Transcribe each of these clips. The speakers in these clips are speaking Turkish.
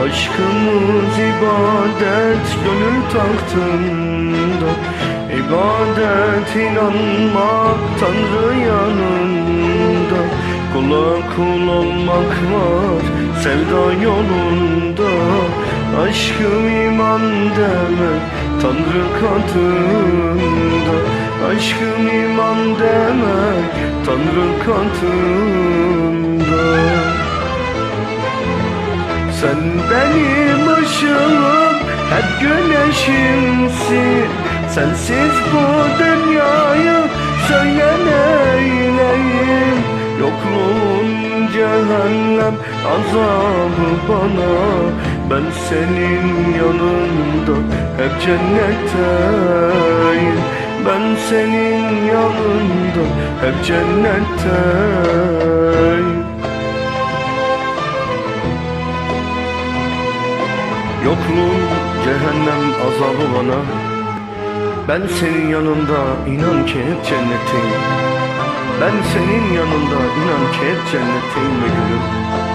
Namaz ibadet gönül tahtında. İbadet inanmak Tanrı yanında. Kula kul olmak var sevda yolunda. Aşkım iman demek Tanrı katında. Aşkım iman demek Tanrı katında Sen benim ışığım Hep güneşimsin. Sensiz bu dünyayı Söyle neyleyim? Yokluğun cehennem Azabı bana. Ben senin yanında Hep cennetteyim. Ben senin yanında Hep cennetteyim Yokluğun cehennem azabı bana. Ben senin yanında inan ki hep cennetteyim. Ben senin yanında inan ki hep cennetteyim be gülüm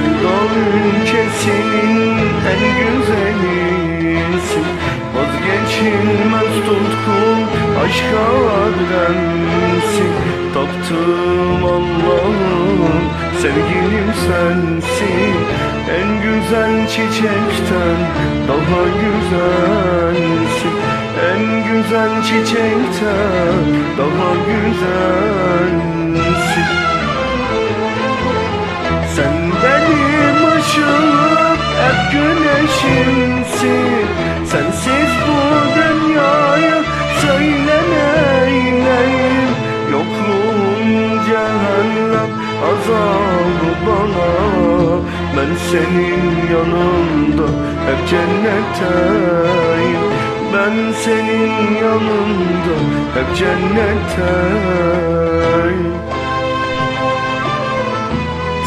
Sevda ülkesinin en güzelisin. Vazgeçilmez tutkun aşka adrensin Taptığım Allah'ım sevgilim sensin. En güzel çiçekten daha güzelsin. En güzel çiçekten daha güzelsin senin yanında hep cennetteyim Ben senin yanında hep cennetteyim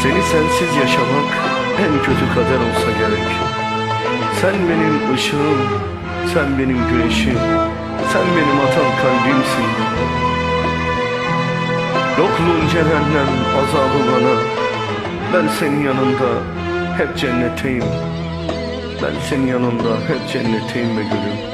seni sensiz yaşamak en kötü kader olsa gerek. Sen benim ışığım, sen benim güneşim Sen benim atan kalbimsin. Yokluğun cehennem azabı bana. Ben senin yanında hep cennetteyim Ben senin yanında hep cennetteyim be gülüm